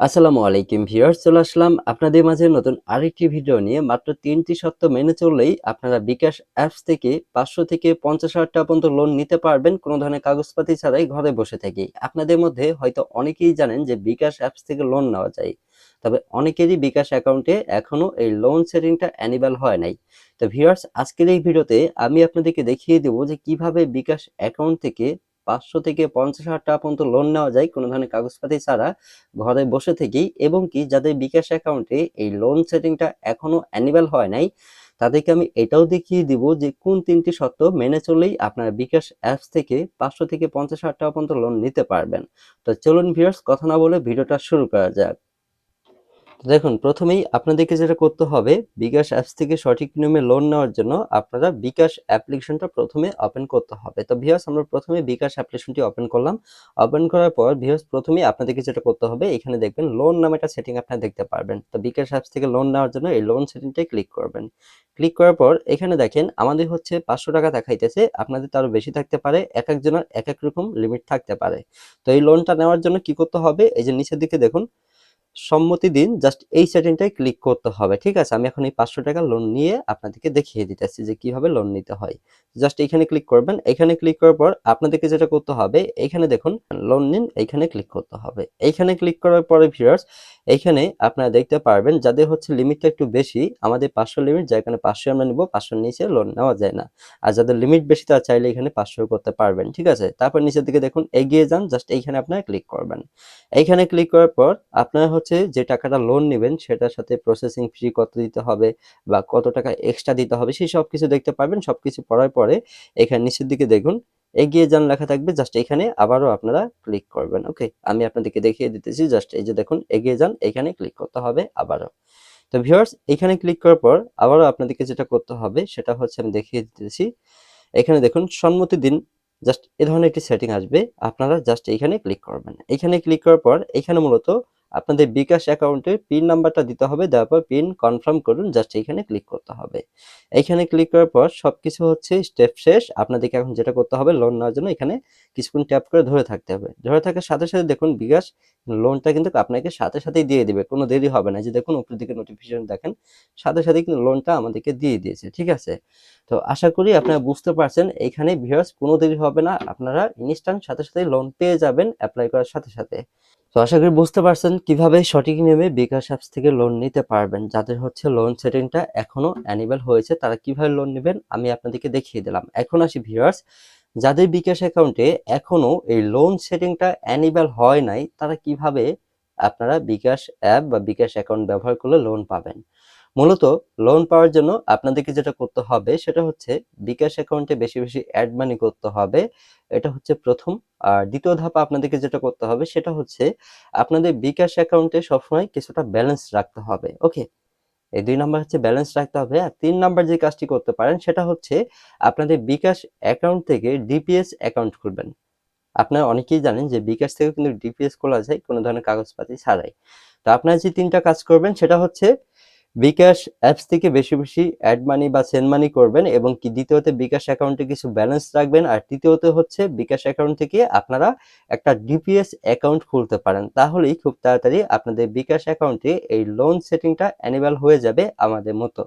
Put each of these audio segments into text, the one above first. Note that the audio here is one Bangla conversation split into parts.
আসসালামু আলাইকুম ভিউয়ার্স, চলে আসলাম আপনাদের মাঝে নতুন আরেকটি ভিডিও নিয়ে। মাত্র তিনটি শর্ত মেনে চললেই আপনারা বিকাশ অ্যাপস থেকে পাঁচশো থেকে পঞ্চাশ হাজার টাকা পর্যন্ত লোন নিতে পারবেন, কোনো ধরনের কাগজপাতি ছাড়াই ঘরে বসে থেকেই। আপনাদের মধ্যে হয়তো অনেকেই জানেন যে বিকাশ অ্যাপস থেকে লোন নেওয়া যায়, তবে অনেকেরই বিকাশ অ্যাকাউন্টে এখনও এই লোন সেটিংটা অ্যানিবাল হয় নাই। তো ভিউয়ার্স, আজকের এই ভিডিওতে আমি আপনাদেরকে দেখিয়ে দেবো যে কীভাবে বিকাশ অ্যাকাউন্ট থেকে পাঁচশো থেকে পঞ্চাশ হাজার টাকা পর্যন্ত লোন নেওয়া যায় কোনো ধরনের কাগজপাতি ছাড়া ঘরে বসে থেকেই। এবং কি যাদের বিকাশ অ্যাকাউন্টে এই লোন সেটিংটা এখনও অ্যানিবেল হয় নাই, তাদেরকে আমি এটাও দেখিয়ে দিব যে কোন তিনটি শর্ত মেনে চলেই আপনারা বিকাশ অ্যাপস থেকে পাঁচশো থেকে পঞ্চাশ হাজার টাকা পর্যন্ত লোন নিতে পারবেন। তো চলুন ভিউয়ার্স কথা না বলে ভিডিওটা শুরু করা যাক। দেখুন, প্রথমেই আপনাদেরকে যেটা করতে হবে, বিকাশ অ্যাপস থেকে সঠিক নিয়মে লোন নেওয়ার জন্য আপনারা বিকাশ অ্যাপ্লিকেশনটা প্রথমে ওপেন করতে হবে। তো ভিউয়ার্স আমরা প্রথমে বিকাশ অ্যাপ্লিকেশনটি ওপেন করলাম। ওপেন করার পর ভিউয়ার্স প্রথমেই আপনাদেরকে যেটা করতে হবে, এখানে দেখবেন লোন নামে একটা সেটিং আপনারা দেখতে পারবেন। তো বিকাশ অ্যাপস থেকে লোন নেওয়ার জন্য এই লোন সেটিংটাই ক্লিক করবেন। ক্লিক করার পর এখানে দেখেন, আমাদের হচ্ছে পাঁচশো টাকা দেখাইতেছে। আপনাদের তারও বেশি থাকতে পারে, এক একজনের এক এক রকম লিমিট থাকতে পারে। তো এই লোনটা নেওয়ার জন্য কি করতে হবে, এই যে নিচের দিকে দেখুন সম্মতি দিন জাস্ট এই সেটিংটাই ক্লিক করতে হবে, ঠিক আছে? আমি এখন এই পাঁচশো টাকা লোন নিয়ে আপনাদেরকে দেখিয়ে দিতেছি যে কীভাবে লোন নিতে হয়। জাস্ট এখানে ক্লিক করবেন, এখানে ক্লিক করার পর আপনাদেরকে যেটা করতে হবে, এখানে দেখুন লোন নিন এইখানে ক্লিক করতে হবে। এইখানে ক্লিক করার পরে ভিউয়ার্স এইখানে আপনারা দেখতে পারবেন, যাদের হচ্ছে লিমিটটা একটু বেশি, আমাদের পাঁচশো লিমিট যেখানে পাঁচশো আমরা নিব, পাঁচশোর নিচে লোন নেওয়া যায় না। আর যাদের লিমিট বেশি, তারা চাইলে এখানে পাঁচশো করতে পারবেন, ঠিক আছে? তারপর নিচের দিকে দেখুন, এগিয়ে যান জাস্ট এইখানে আপনারা ক্লিক করবেন। এইখানে ক্লিক করার পর আপনারা হচ্ছে যে টাকাটা লোন নেবেন, সেটার সাথে প্রসেসিং ফি কত দিতে হবে বা কত টাকা এক্সট্রা দিতে হবে, সেই সব কিছু দেখতে পারবেন। সব কিছু পড়ার পরে এখানে নিচের দিকে দেখুন, এগিয়ে যান লেখা থাকবে জাস্ট এখানে আবারও আপনারা ক্লিক করবেন ওকে আমি আপনাদেরকে দেখিয়ে দিতেছি জাস্ট এই যে দেখুন, এগিয়ে যান, এখানে ক্লিক করতে হবে আবারও। তো ভিউয়ার্স এখানে ক্লিক করার পর আবারও আপনাদেরকে যেটা করতে হবে, সেটা হচ্ছে আমি দেখিয়ে দিতেছি। এখানে দেখুন, সম্মতি দিন জাস্ট এ ধরনের একটি সেটিং আসবে, আপনারা জাস্ট এইখানে ক্লিক করবেন। এখানে ক্লিক করার পর, এখানে মূলত আপনাদের বিকাশ অ্যাকাউন্টের পিন নাম্বারটা দিতে হবে দেওয়ার পর পিন কনফার্ম করুন, জাস্ট এইখানে ক্লিক করতে হবে। এইখানে ক্লিক করার পর সবকিছু হচ্ছে স্টেপ শেষ, আপনাদেরকে এখন যেটা করতে হবে লোন নেওয়ার জন্য এখানে কিছুক্ষণ ট্যাপ করে ধরে থাকতে হবে। ধরে থাকার সাথে সাথে দেখুন বিকাশ লোনটা কিন্তু আপনাকে সাথে সাথেই দিয়ে দিবে, কোনো দেরি হবে না। যে দেখুন, উপরের দিকে নোটিফিকেশন দেখেন, সাথে সাথে কিন্তু লোনটা আমাদেরকে দিয়ে দিয়েছে, ঠিক আছে? তো আশা করি আপনারা বুঝতে পারছেন এইখানে ভিউয়ার্স কোনো দেরি হবে না, আপনারা ইনস্ট্যান্ট সাথে সাথে লোন পেয়ে যাবেন অ্যাপ্লাই করার সাথে সাথে। তো আশা করি বুঝতে পারছেন কীভাবে সঠিক নিয়মে বিকাশ অ্যাপস থেকে লোন নিতে পারবেন। যাদের হচ্ছে লোন সেটিংটা এখনও অ্যানিবেল হয়েছে, তারা কীভাবে লোন নেবেন আমি আপনাদেরকে দেখিয়ে দিলাম। এখন আসি ভিউয়ার্স যাদের বিকাশ অ্যাকাউন্টে এখনও এই লোন সেটিংটা অ্যানিবেল হয় নাই, তারা কীভাবে আপনারা বিকাশ অ্যাপ বা বিকাশ অ্যাকাউন্ট ব্যবহার করলে লোন পাবেন? মূলত লোন পাওয়ার জন্য আপনাদেরকে যেটা করতে হবে সেটা হচ্ছে বিকাশ অ্যাকাউন্টে বেশি বেশি অ্যাড মানি করতে হবে। এটা হচ্ছে প্রথম। আর দ্বিতীয় ধাপ আপনাদেরকে যেটা করতে হবে সেটা হচ্ছে আপনাদের বিকাশ অ্যাকাউন্টে সবসময় কিছুটা ব্যালেন্স রাখতে হবে। ওকে এই দুই নাম্বার হচ্ছে ব্যালেন্স রাখতে হবে। আর তিন নাম্বার যে কাজটি করতে পারেন সেটা হচ্ছে আপনাদের বিকাশ অ্যাকাউন্ট থেকে ডিপিএস অ্যাকাউন্ট খুলবেন। আপনারা অনেকেই জানেন যে বিকাশ থেকে কিন্তু ডিপিএস খোলা যায়, কোনো ধরনের কাগজপাতি ছাড়াই। তো আপনারা যে তিনটা কাজ করবেন সেটা হচ্ছে বিকাশ অ্যাপস থেকে বেশি বেশি অ্যাড মানি বা সেন্ড মানি করবেন এবং কি দ্বিতীয়তে বিকাশ অ্যাকাউন্টে কিছু ব্যালেন্স রাখবেন আর তৃতীয়তে হচ্ছে বিকাশ অ্যাকাউন্ট থেকে আপনারা একটা ডিপিএস অ্যাকাউন্ট খুলতে পারেন। তাহলেই খুব তাড়াতাড়ি আপনাদের বিকাশ অ্যাকাউন্টে এই লোন সেটিংটা অ্যানিভাল হয়ে যাবে আমাদের মতো।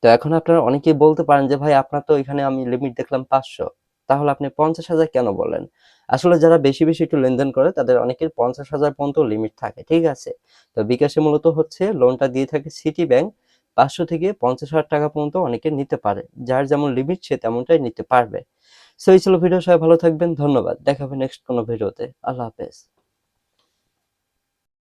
তো এখন আপনারা অনেকেই বলতে পারেন যে, ভাই, আপনার তো এখানে আমি লিমিট দেখলাম পাঁচশো। তাহলে আপনি পঞ্চাশ হাজার কেন বলেন আসলে যারা বেশি বেশি একটু লেনদেন করে, তাদের অনেকের পঞ্চাশ হাজার পর্যন্ত লিমিট থাকে, ঠিক আছে? তো বিকাশে মূলত হচ্ছে লোনটা দিয়ে থাকে সিটি ব্যাংক পাঁচশো থেকে পঞ্চাশ হাজার টাকা পর্যন্ত অনেকে নিতে পারে। যার যেমন লিমিট সে তেমনটাই নিতে পারবে। সো এই ছিল ভিডিও সবাই ভালো থাকবেন, ধন্যবাদ। দেখাবে নেক্সট কোনো ভিডিওতে আল্লাহ হাফেজ।